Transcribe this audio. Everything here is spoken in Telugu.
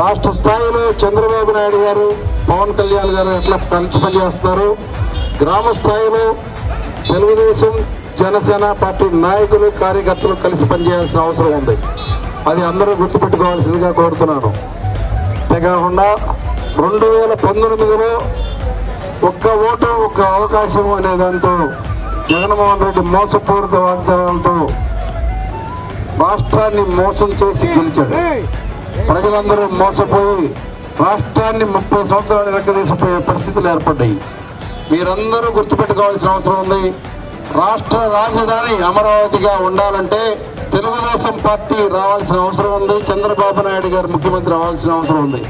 రాష్ట్ర స్థాయిలో చంద్రబాబు నాయుడు గారు పవన్ కళ్యాణ్ గారు ఎట్లా కలిసి పనిచేస్తారు గ్రామ స్థాయిలో తెలుగుదేశం జనసేన పార్టీ నాయకులు కార్యకర్తలు కలిసి పనిచేయాల్సిన అవసరం ఉంది. అది అందరూ గుర్తుపెట్టుకోవాల్సిందిగా కోరుతున్నాను. అంతేకాకుండా రెండు వేల పంతొమ్మిదిలో ఒక్క ఓటు ఒక్క అవకాశం అనే దాంతో జగన్మోహన్ రెడ్డి మోసపూరిత వాగ్దానాలతో రాష్ట్రాన్ని మోసం చేసి గెలిచాడు. ప్రజలందరూ మోసపోయి రాష్ట్రాన్ని ముప్పై సంవత్సరాలు వెనకదీసిపోయే పరిస్థితులు ఏర్పడ్డాయి. మీరందరూ గుర్తుపెట్టుకోవాల్సిన అవసరం ఉంది. రాష్ట్ర రాజధాని అమరావతిగా ఉండాలంటే తెలుగుదేశం పార్టీ రావాల్సిన అవసరం ఉంది. చంద్రబాబు నాయుడు గారు ముఖ్యమంత్రి అవ్వాల్సిన అవసరం ఉంది.